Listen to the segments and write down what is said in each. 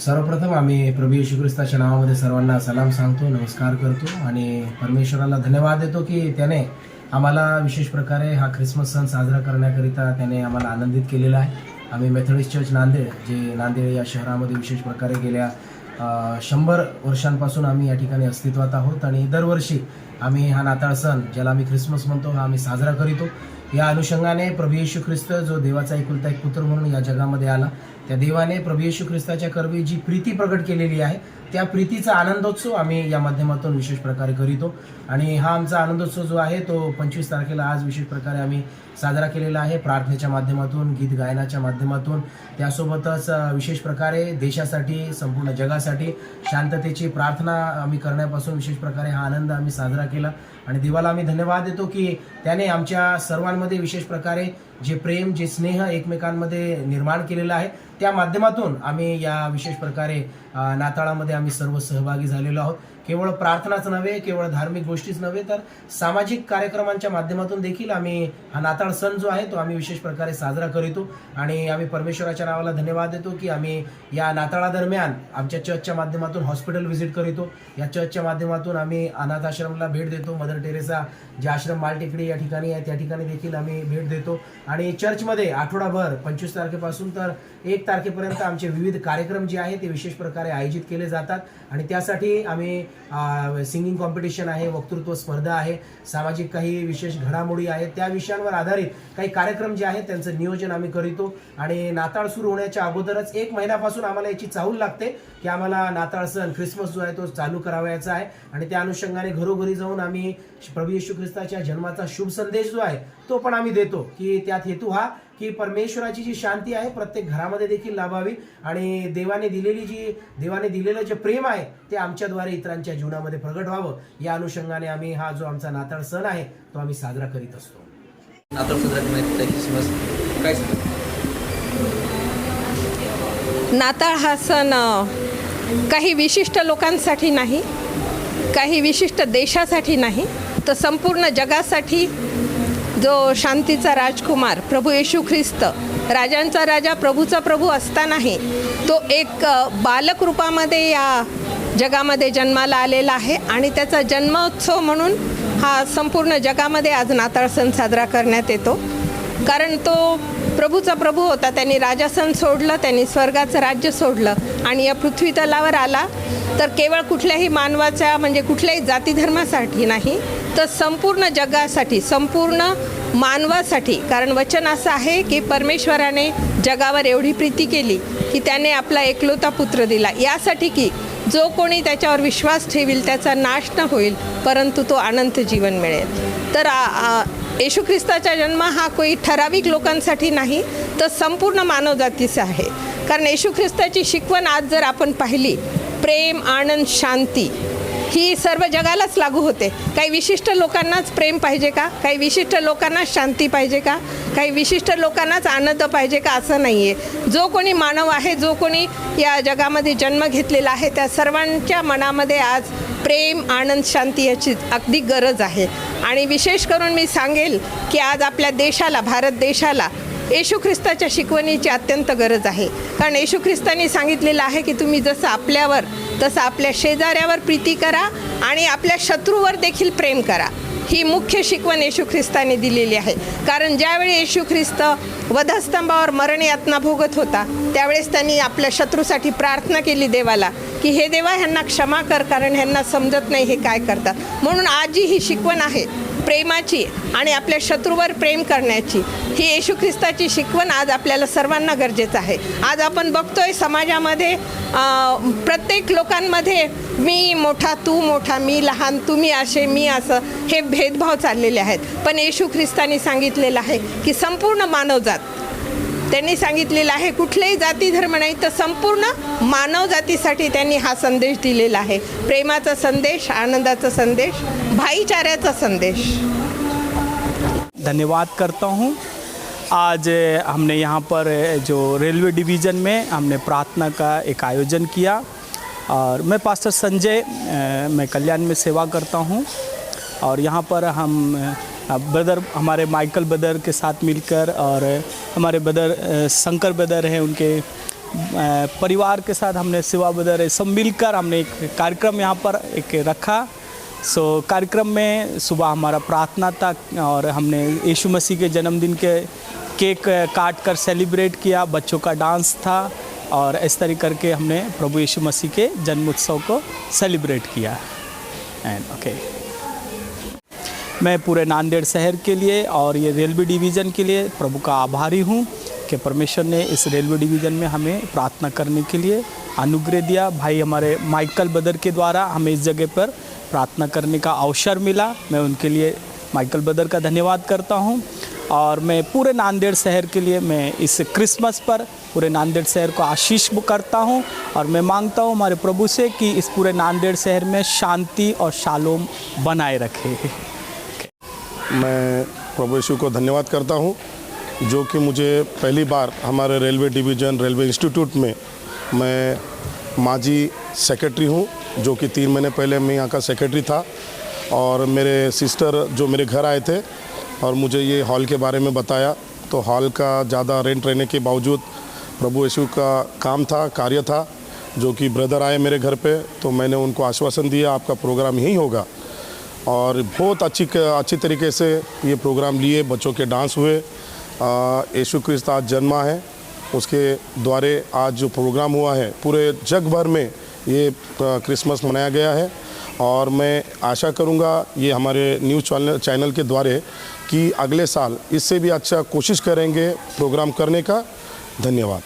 सर्वप्रथम आम्ही प्रभू येशू ख्रिस्ताच्या नावामध्ये सर्वांना सलाम सांगतो नमस्कार करतो आणि परमेश्वराला धन्यवाद देतो की त्याने आम्हाला विशेष प्रकारे हा ख्रिसमस सण साजरा करण्याकरिता त्याने आम्हाला आनंदित केलेला आहे. आम्ही मेथडिस्ट चर्च नांदेड जे नांदेड या शहरामध्ये विशेष प्रकारे गेल्या शंभर वर्षांपासून आम्ही या ठिकाणी अस्तित्वात आहोत आणि दरवर्षी आम्ही हा नाताळ सण ज्याला आम्ही ख्रिसमस म्हणतो हा आम्ही साजरा करीतो. या अनुषंगाने प्रभू येशू ख्रिस्त जो देवाचा एकुलता एक पुत्र म्हणून या जगामध्ये आला त्या देवाने प्रभू येशू ख्रिस्ताच्या कर्वी जी प्रीती प्रकट केलेली आहे. त्या प्रीतीचा आनंदोत्सव आम्ही या माध्यमातून विशेष प्रकारे करीतो. आणि हा आमचा आनंदोत्सव जो आहे तो पंचवीस तारखेला आज विशेष प्रकारे आम्ही साजरा केलेला आहे. प्रार्थनेच्या माध्यमातून गीत गायनाच्या माध्यमातून. त्यासोबतच विशेष प्रकारे देशासाठी संपूर्ण जगासाठी शांततेची प्रार्थना आम्ही करण्यापासून विशेष प्रकारे हा आनंद आम्ही साजरा केला. आणि देवाला आम्ही धन्यवाद देतो की त्याने आमच्या सर्वांमध्ये विशेष प्रकारे जे प्रेम जे स्नेह एकमेकांमध्ये निर्माण केलेलं आहे त्या माध्यमातून आम्ही या विशेष प्रकारे नाताळामध्ये आम्ही सर्व सहभागी झालेलो आहोत. केवळ प्रार्थनाच नव्हे केवळ धार्मिक गोष्टीच नव्हे तर सामाजिक कार्यक्रमांच्या माध्यमातून देखील आम्ही हा नाताळ सण जो आहे तो आम्ही विशेष प्रकारे साजरा करीतो. आणि आम्ही परमेश्वराच्या नावाला धन्यवाद देतो की आम्ही या नाताळादरम्यान आमच्या चर्चच्या माध्यमातून हॉस्पिटल व्हिजिट करीतो. या चर्चच्या माध्यमातून आम्ही अनाथ आश्रमला भेट देतो. मदर टेरेसा जे आश्रम मालटेकडी या ठिकाणी आहे त्या ठिकाणी देखील आम्ही भेट देतो. आणि चर्चमध्ये आठवडाभर पंचवीस तारखेपासून तर एक तारखेपर्यंत आमचे विविध कार्यक्रम जे आहे ते विशेष प्रकारे आयोजित केले जातात. आणि त्यासाठी आम्ही सिंगिंग कॉम्पिटिशन आहे वक्तृत्व स्पर्धा आहे सामाजिक काही विशेष घडामोडी आहेत त्या विषयांवर आधारित काही कार्यक्रम जे आहेत त्यांचं नियोजन आम्ही करीतो. आणि नाताळ सुरू होण्याच्या अगोदरच एक महिन्यापासून आम्हाला याची चाहूल लागते की आम्हाला नाताळ सण ख्रिसमस जो आहे तो चालू करावयाचा आहे. आणि त्या अनुषंगाने घरोघरी जाऊन आम्ही प्रभू येशू ख्रिस्ताच्या जन्माचा शुभ संदेश जो आहे तो पण आम्ही देतो की त्यात हेतू हा की परमेश्वराची जी शांती आहे प्रत्येक घरामध्ये देखील लाभावी. आणि देवाने दिलेली जी देवाने दिलेलं जे प्रेम आहे ते आमच्याद्वारे इतरांच्या जीवनामध्ये प्रगट व्हावं. या अनुषंगाने आम्ही हा जो आमचा नाताळ सण आहे तो आम्ही साजरा करीत असतो. नाताळ साजरा काय नाताळ हा सण काही विशिष्ट लोकांसाठी नाही काही विशिष्ट देशासाठी नाही तर संपूर्ण जगासाठी जो शांतीचा राजकुमार प्रभू येशू ख्रिस्त राजांचा राजा प्रभूचा प्रभू असतानाही तो एक बालक रूपामध्ये या जगामध्ये जन्माला आलेला आहे आणि त्याचा जन्मोत्सव म्हणून हा संपूर्ण जगामध्ये आज नाताळ सण साजरा करण्यात येतो. कारण तो प्रभूचा प्रभू होता त्यांनी राजासन सोडलं त्यांनी स्वर्गाचं राज्य सोडलं आणि या पृथ्वी तलावर आला. तर केवळ कुठल्याही मानवाच्या म्हणजे कुठल्याही जातीधर्मासाठी नाही तर संपूर्ण जगासाठी संपूर्ण मानवासाठी. कारण वचन असं आहे की परमेश्वराने जगावर एवढी प्रीती केली की त्याने आपला एकलोता पुत्र दिला. यासाठी की जो कोणी त्याच्यावर विश्वास ठेवील त्याचा नाश न होईल परंतु तो अनंत जीवन मिळेल. तर आ- आ- येशू ख्रिस्ताचा जन्म हा कोई ठराविक लोकांसाठी नाही तर संपूर्ण मानवजातीचा आहे. कारण येशू ख्रिस्ताची शिकवण आज जर आपण पाहिली प्रेम आनंद शांती ही सर्व जगालाच लागू होते. काही विशिष्ट लोकांनाच प्रेम पाहिजे का? काही विशिष्ट लोकांनाच शांती पाहिजे का? काही विशिष्ट लोकांनाच आनंद पाहिजे का? असं नाही आहे जो कोणी मानव आहे जो कोणी या जगामध्ये जन्म घेतलेला आहे त्या सर्वांच्या मनामध्ये आज प्रेम आनंद शांती याची अगदी गरज आहे. आणि विशेष करून मी सांगेल की आज आपल्या देशाला भारत देशाला येशू ख्रिस्ताच्या शिकवणीची अत्यंत गरज आहे. कारण येशू ख्रिस्तांनी सांगितलेलं आहे की तुम्ही जसं आपल्यावर तसं आपल्या शेजाऱ्यावर प्रीती करा आणि आपल्या शत्रूवर देखील प्रेम करा. ही मुख्य शिकवण येशू ख्रिस्ताने दिलेली आहे. कारण ज्यावेळी येशू ख्रिस्त वधस्तंभावर मरण यातना भोगत होता त्यावेळेस त्यांनी आपल्या शत्रूसाठी प्रार्थना केली देवाला. की हे देवा ह्यांना क्षमा कर कारण ह्यांना समजत नाही हे काय करतात. म्हणून आजी ही शिकवण आहे प्रेमाची आणि आपल्या शत्रूवर प्रेम करण्याची. ही येशू ख्रिस्ताची शिकवण आज आपल्याला सर्वांना गरजेचं आहे. आज आपण बघतोय समाजामध्ये प्रत्येक लोकांमध्ये मी मोठा तू मोठा मी लहान तुम्ही असे मी असं हे भेदभाव चाललेले आहेत. पण येशू ख्रिस्तानी सांगितलेलं आहे की संपूर्ण मानवजात त्यांनी सांगितलेलं आहे कुठलेही जाती धर्म नाही तर संपूर्ण मानव जातीसाठी त्यांनी हा संदेश दिलेला आहे. प्रेमाचा संदेश आनंदाचा संदेश भाईचाऱ्याचा संदेश. धन्यवाद करता हूँ। आज हमने यहाँ पर जो रेलवे डिवीज़न में हमने प्रार्थना का एक आयोजन किया और मैं पास्टर संजय मैं कल्याण में सेवा करता हूँ और यहाँ पर हम ब्रदर हमारे माइकल ब्रदर के साथ मिलकर और हमारे ब्रदर शंकर ब्रदर हैं उनके परिवार के साथ हमने सेवा बदर सब मिलकर हमने एक कार्यक्रम यहाँ पर एक रखा। सो कार्यक्रम में सुबह हमारा प्रार्थना था और हमने यीशु मसीह के जन्मदिन के केक काट कर सेलिब्रेट किया, बच्चों का डांस था और इस तरह करके हमने प्रभु यीशु मसीह के जन्म उत्सव को सेलिब्रेट किया। एंड ओके मैं पूरे नांदेड़ शहर के लिए और ये रेलवे डिवीज़न के लिए प्रभु का आभारी हूँ कि परमेश्वर ने इस रेलवे डिवीज़न में हमें प्रार्थना करने के लिए अनुग्रह दिया। भाई हमारे माइकल बदर के द्वारा हमें इस जगह पर प्रार्थना करने का अवसर मिला। मैं उनके लिए माइकल बदर का धन्यवाद करता हूँ और मैं पूरे नांदेड़ शहर के लिए मैं इस क्रिसमस पर पूरे नांदेड़ शहर को आशीष करता हूँ और मैं माँगता हूँ हमारे प्रभु से कि इस पूरे नांदेड़ शहर में शांति और शालोम बनाए रखे। मैं प्रभु यीशु को धन्यवाद करता हूँ, जो कि मुझे पहली बार हमारे रेलवे डिवीज़न, रेलवे इंस्टीट्यूट में मैं माजी सेक्रेटरी हूँ, जो कि तीन महीने पहले मैं यहाँ का सेक्रेटरी था। और मेरे सिस्टर जो मेरे घर आए थे और मुझे ये हॉल के बारे में बताया तो हॉल का ज़्यादा रेंट रहने के बावजूद प्रभु यीशु का काम था, कार्य था, जो कि ब्रदर आए मेरे घर पे तो मैंने उनको आश्वासन दिया, आपका प्रोग्राम यहीं होगा। और बहुत अच्छी अच्छी तरीके से ये प्रोग्राम लिए, बच्चों के डांस हुए। यशु क्रिस्त आज जन्मा है। उसके द्वारे आज जो प्रोग्राम हुआ है, पूरे जग भर में ये क्रिसमस मनाया गया है। और मैं आशा करूँगा ये हमारे न्यूज़ चैनल चैनल के द्वारे कि अगले साल इससे भी अच्छा कोशिश करेंगे प्रोग्राम करने का। धन्यवाद।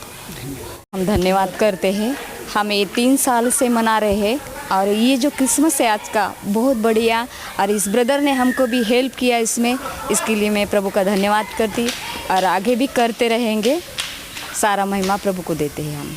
हम धन्यवाद करते हैं। हम ये तीन साल से मना रहे हैं। और ये जो क्रिसमस है आज का, बहुत बढ़िया। और इस ब्रदर ने हमको भी हेल्प किया इसमें। इसके लिए मैं प्रभु का धन्यवाद करती। और आगे भी करते रहेंगे। सारा महिमा प्रभु को देते हैं हम।